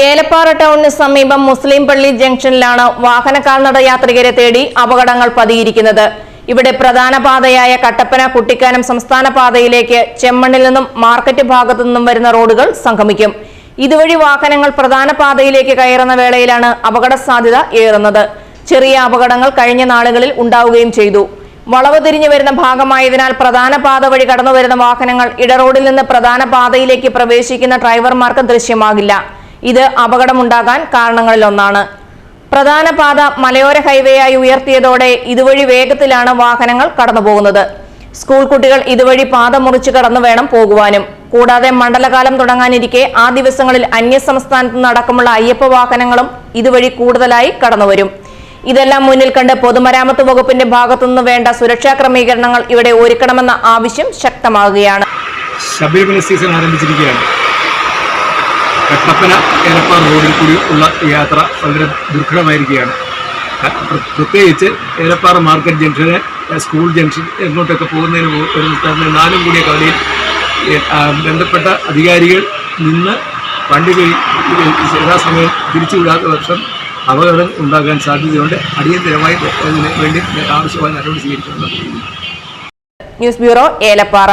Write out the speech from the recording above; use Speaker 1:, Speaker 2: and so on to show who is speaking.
Speaker 1: ഏലപ്പാറ ടൗണിന് സമീപം മുസ്ലിം പള്ളി ജംഗ്ഷനിലാണ് വാഹന കാൽനട യാത്രികരെ തേടി അപകടങ്ങൾ പതിയിരിക്കുന്നത്. ഇവിടെ പ്രധാന പാതയായ കട്ടപ്പന കുട്ടിക്കാനം സംസ്ഥാന പാതയിലേക്ക് ചെമ്മണ്ണിൽ നിന്നും മാർക്കറ്റ് ഭാഗത്തു നിന്നും വരുന്ന റോഡുകൾ സംഗമിക്കും. ഇതുവഴി വാഹനങ്ങൾ പ്രധാന പാതയിലേക്ക് കയറുന്ന വേളയിലാണ് അപകട സാധ്യത ഏറുന്നത്. ചെറിയ അപകടങ്ങൾ കഴിഞ്ഞ നാളുകളിൽ ഉണ്ടാവുകയും ചെയ്തു. വളവ് തിരിഞ്ഞു വരുന്ന ഭാഗമായതിനാൽ പ്രധാന പാത വഴി കടന്നു വരുന്ന വാഹനങ്ങൾ ഇടറോഡിൽ നിന്ന് പ്രധാന പാതയിലേക്ക് പ്രവേശിക്കുന്ന ഡ്രൈവർമാർക്ക് ദൃശ്യമാകില്ല. ഇത് അപകടമുണ്ടാകാൻ കാരണങ്ങളിലൊന്നാണ്. പ്രധാന പാത മലയോര ഹൈവേയായി ഉയർത്തിയതോടെ ഇതുവഴി വേഗത്തിലാണ് വാഹനങ്ങൾ കടന്നുപോകുന്നത്. സ്കൂൾ കുട്ടികൾ ഇതുവഴി പാത മുറിച്ച് കടന്നു വേണം പോകുവാനും. കൂടാതെ മണ്ഡലകാലം തുടങ്ങാനിരിക്കെ ആ ദിവസങ്ങളിൽ അന്യസംസ്ഥാനത്തു നിന്നടക്കമുള്ള അയ്യപ്പ വാഹനങ്ങളും ഇതുവഴി കൂടുതലായി കടന്നുവരും. ഇതെല്ലാം മുന്നിൽ കണ്ട് പൊതുമരാമത്ത് വകുപ്പിന്റെ ഭാഗത്തുനിന്ന് വേണ്ട സുരക്ഷാ ക്രമീകരണങ്ങൾ ഇവിടെ ഒരുക്കണമെന്ന ആവശ്യം ശക്തമാകുകയാണ്
Speaker 2: ശബരിമല സീസൺ ആരംഭിച്ചിരിക്കുകയാണ്. കട്ടപ്പന ഏലപ്പാറ റോഡിൽ കൂടി ഉള്ള യാത്ര വളരെ ദുർഘടമായിരിക്കുകയാണ്. പ്രത്യേകിച്ച് ഏലപ്പാറ മാർക്കറ്റ് ജംഗ്ഷന് സ്കൂൾ ജംഗ്ഷൻ എങ്ങോട്ടൊക്കെ പോകുന്നതിന് സ്ഥലത്ത് നാലും കൂടിയ കവലയിൽ ബന്ധപ്പെട്ട അധികാരികൾ നിന്ന് വണ്ടികൾ യഥാസമയം തിരിച്ചുവിടാത്ത പക്ഷം അപകടം ഉണ്ടാകാൻ സാധ്യതയുണ്ട്. അടിയന്തരമായി വേണ്ടി ആവശ്യമായ നടപടി സ്വീകരിക്കുന്നുണ്ട്
Speaker 1: ന്യൂസ് ബ്യൂറോ ഏലപ്പാറ.